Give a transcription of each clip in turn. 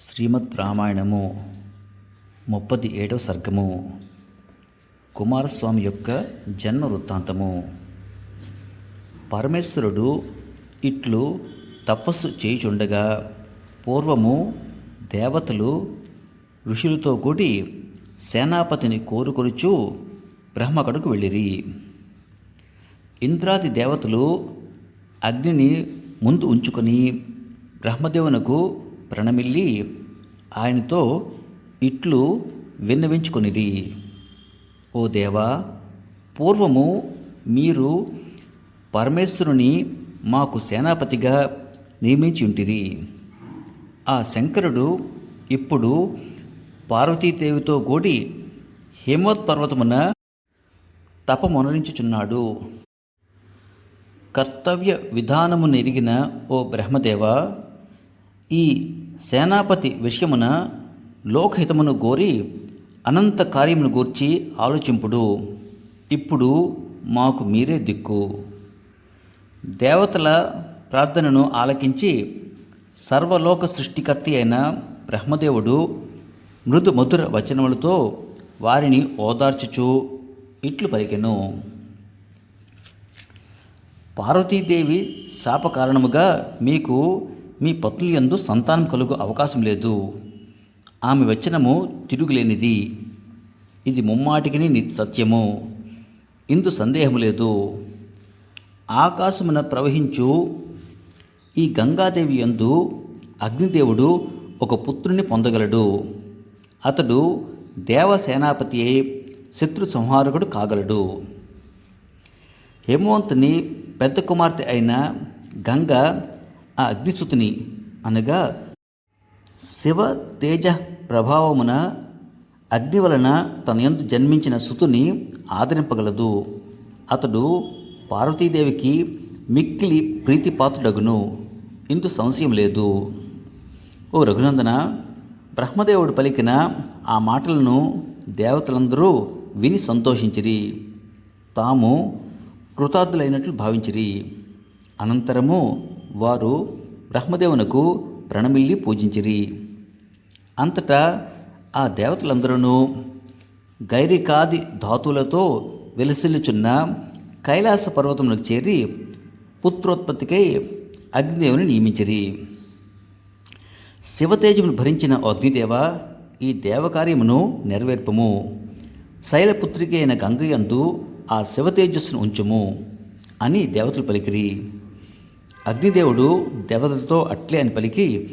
శ్రీమద్ రామాయణము ముప్పది ఏడవ సర్గము. కుమారస్వామి యొక్క జన్మ వృత్తాంతము. పరమేశ్వరుడు ఇట్లు తపస్సు చేయుచుండగా పూర్వము దేవతలు ఋషులతో కూడి సేనాపతిని కోరుకొనుచు బ్రహ్మకడుకు వెళ్ళిరి. ఇంద్రాది దేవతలు అగ్నిని ముందు ఉంచుకొని బ్రహ్మదేవునకు ప్రణమిల్లి ఆయనతో ఇట్లు విన్నవించుకునిది. ఓ దేవా పూర్వము మీరు పరమేశ్వరుని మాకు సేనాపతిగా నియమించి ఉంటిరి ఆ శంకరుడు ఇప్పుడు పార్వతీదేవితో కూడి హేమోత్పర్వతమున తపమనురించుచున్నాడు. కర్తవ్య విధానము నెరిగిన ఓ బ్రహ్మదేవ ఈ సేనాపతి విషయమున లోకహితమును గోరి అనంత కార్యమును గూర్చి ఆలోచింపుడు. ఇప్పుడు మాకు మీరే దిక్కు. దేవతల ప్రార్థనను ఆలకించి సర్వలోక సృష్టికర్త అయిన బ్రహ్మదేవుడు మృదు మధుర వచనములతో వారిని ఓదార్చుచు ఇట్లు పలికెను. పార్వతీదేవి శాప కారణముగా మీకు మీ పత్నులందు సంతానం కలుగు అవకాశం లేదు. ఆమె వచనము తిరుగులేనిది. ఇది ముమ్మాటికి సత్యము. ఇందు సందేహము లేదు. ఆకాశమున ప్రవహించు ఈ గంగాదేవి యందు అగ్నిదేవుడు ఒక పుత్రుని పొందగలడు. అతడు దేవసేనాపతి అయి శత్రు సంహారకుడు కాగలడు. హేమవంతుని పెద్ద కుమార్తె అయిన గంగ ఆ అగ్నిస్థుతిని అనగా శివ తేజ ప్రభావమున అగ్ని వలన తన యందు జన్మించిన సుతుని ఆదరింపగలదు. అతడు పార్వతీదేవికి మిక్కిలి ప్రీతిపాత్రుడగును. ఇందు సంశయం లేదు. ఓ రఘునందన బ్రహ్మదేవుడు పలికిన ఆ మాటలను దేవతలందరూ విని సంతోషించిరి. తాము కృతార్థులైనట్లు భావించిరి. అనంతరము వారు బ్రహ్మదేవునకు ప్రణమిల్లి పూజించిరి. అంతటా ఆ దేవతలందరూ గైరికాది ధాతువులతో వెలసిల్లుచున్న కైలాస పర్వతమునకు చేరి పుత్రోత్పత్తికై అగ్నిదేవుని నియమించిరి. శివతేజమును భరించిన అగ్నిదేవ ఈ దేవకార్యమును నెరవేర్పము. శైలపుత్రిక అయిన గంగయందు ఆ శివతేజస్సును ఉంచుము అని దేవతలు పలికిరి. అగ్నిదేవుడు దేవతలతో అట్లే అని పలికి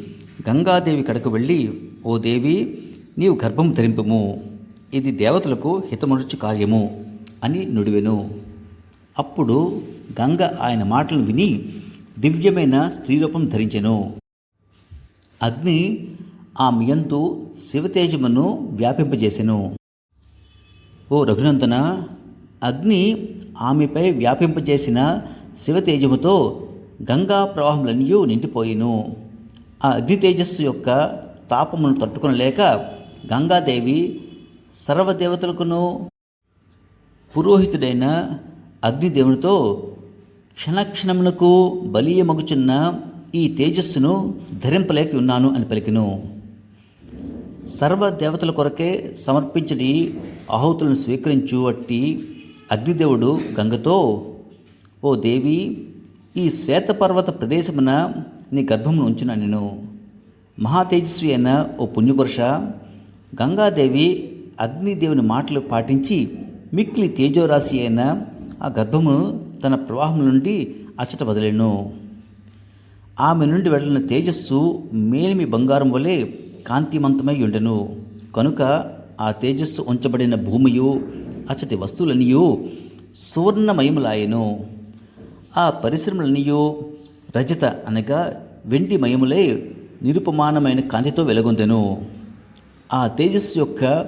గంగాదేవి కడకు వెళ్ళి ఓ దేవి నీవు గర్భం ధరింపము. ఇది దేవతలకు హితమరుచు కార్యము అని నుడివెను. అప్పుడు గంగ ఆయన మాటలు విని దివ్యమైన స్త్రీరూపం ధరించెను. అగ్ని ఆ మియంతు శివతేజమును వ్యాపింపజేసెను. ఓ రఘునందన అగ్ని ఆమెపై వ్యాపింపజేసిన శివతేజముతో గంగా ప్రవాహములన్నీ నిండిపోయిను. ఆ అగ్ని తేజస్సు యొక్క తాపమును తట్టుకునలేక గంగాదేవి సర్వదేవతలకును పురోహితుడైన అగ్నిదేవునితో క్షణక్షణమునకు బలీయమగుచున్న ఈ తేజస్సును ధరింపలేక ఉన్నాను అని పలికిను. సర్వ దేవతల కొరకే సమర్పించడి ఆహుతులను స్వీకరించు అట్టి అగ్నిదేవుడు గంగతో ఓ దేవి ఈ శ్వేతపర్వత ప్రదేశమున నీ గర్భమును ఉంచున్నా నేను? మహాతేజస్వి అయిన ఓ పుణ్యపురుష గంగాదేవి అగ్నిదేవుని మాటలు పాటించి మిక్కిలి తేజోరాశి అయిన ఆ గర్భమును తన ప్రవాహం నుండి అచ్చట వదిలేను. ఆమె నుండి వెళ్ళిన తేజస్సు మేలిమి బంగారం వలె కాంతిమంతమై ఉండెను. కనుక ఆ తేజస్సు ఉంచబడిన భూమియు అచ్చటి వస్తువులనియు సువర్ణమయములాయెను. ఆ పరిశ్రమలనియో రజత అనగా వెండి మయములై నిరుపమానమైన కాంతితో వెలుగొందెను. ఆ తేజస్సు యొక్క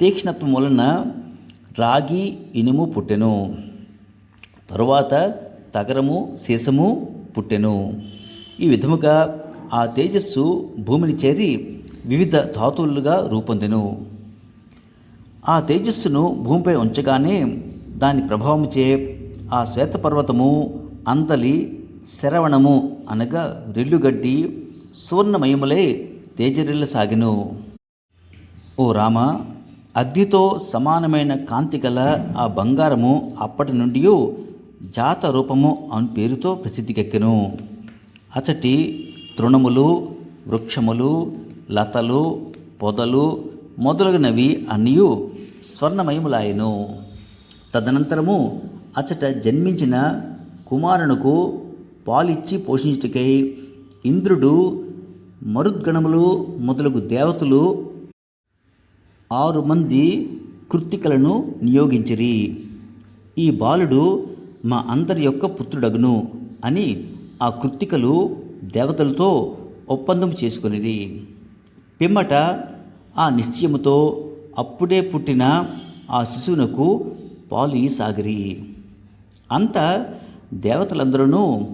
తీక్ష్ణత్వం వలన రాగి ఇనుము పుట్టెను. తరువాత తగరము సీసము పుట్టెను. ఈ విధముగా ఆ తేజస్సు భూమిని చేరి వివిధ ధాతువులుగా రూపొందెను. ఆ తేజస్సును భూమిపై ఉంచగానే దాని చే ఆ శ్వేతపర్వతము అందలి శరవణము అనగా రెల్లుగడ్డి సువర్ణమయములై తేజరిల్లసాగెను. ఓ రామ అగ్నితో సమానమైన కాంతి గల ఆ బంగారము అప్పటి నుండి జాత రూపము అని పేరుతో ప్రసిద్ధికెక్కెను. అచటి తృణములు వృక్షములు లతలు పొదలు మొదలగునవి అన్నీ స్వర్ణమయములాయెను. తదనంతరము అచట జన్మించిన కుమారునకు పాలిచ్చి పోషించుటకై ఇంద్రుడు మరుద్గణములు మొదలగు దేవతలు ఆరు మంది కృత్తికలను నియోగించిరి. ఈ బాలుడు మా అందరి యొక్క పుత్రుడగును అని ఆ కృత్తికలు దేవతలతో ఒప్పందం చేసుకునేది పిమ్మట ఆ నిశ్చయముతో అప్పుడే పుట్టిన ఆ శిశువునకు పాలు సాగిరి అంత దేవతలందరూ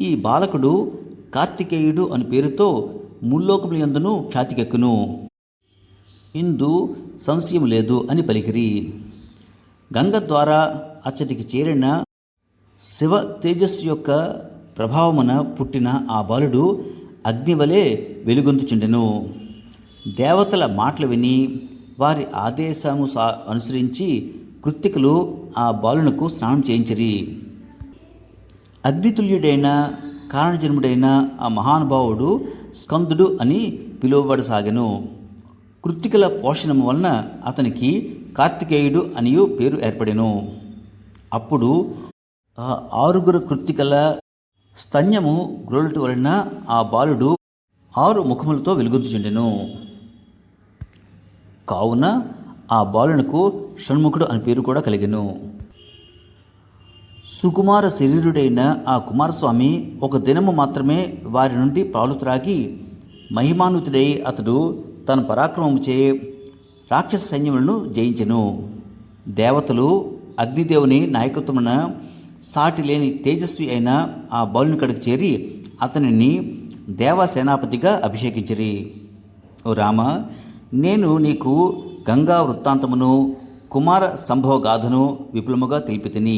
ఈ బాలకుడు కార్తికేయుడు అని పేరుతో ముల్లోకములందును ఖ్యాతికెక్కును. ఇందు సంశయం లేదు అని పలికిరి. గంగ ద్వారా అచ్చటికి చేరిన శివ తేజస్సు యొక్క ప్రభావమున పుట్టిన ఆ బాలుడు అగ్నివలే వెలుగొందుచుండెను. దేవతల మాటలు విని వారి ఆదేశము సా అనుసరించి కృత్తికలు ఆ బాలునకు స్నానం చేయించిరి. అగ్నితుల్యుడైన కారణజన్ముడైన ఆ మహానుభావుడు స్కందుడు అని పిలువబడసాగెను. కృత్తికల పోషణం వలన అతనికి కార్తికేయుడు అనియు పేరు ఏర్పడెను. అప్పుడు ఆ ఆరుగురు కృత్తికల స్తన్యము గ్రోలటి వలన ఆ బాలుడు ఆరు ముఖములతో వెలుగుద్దుచుండెను కావున ఆ బాలునకు షణ్ముఖుడు అని పేరు కూడా కలిగెను. సుకుమార శరీరుడైన ఆ కుమారస్వామి ఒక దినము మాత్రమే వారి నుండి పాలు త్రాగి మహిమానుతుడై అతడు తన పరాక్రమముచే రాక్షస సైన్యములను జయించెను. దేవతలు అగ్నిదేవుని నాయకత్వమున సాటి లేని తేజస్వి అయిన ఆ బాలుని కడకు చేరి అతనిని దేవసేనాపతిగా అభిషేకించిరి. ఓ రామ నేను నీకు గంగా వృత్తాంతమును కుమార సంభవ గాథను విపులముగా తెలిపితిని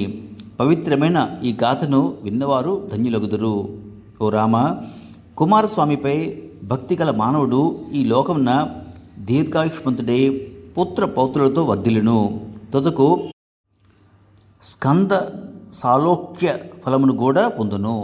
పవిత్రమైన ఈ గాథను విన్నవారు ధన్యులగుదురు. ఓ రామ కుమారస్వామిపై భక్తి గల మానవుడు ఈ లోకమున దీర్ఘాయుష్మంతుడే పుత్ర పౌత్రులతో వర్ధిల్లును. తొదకు స్కంద సాలోక్య ఫలమును కూడా పొందును.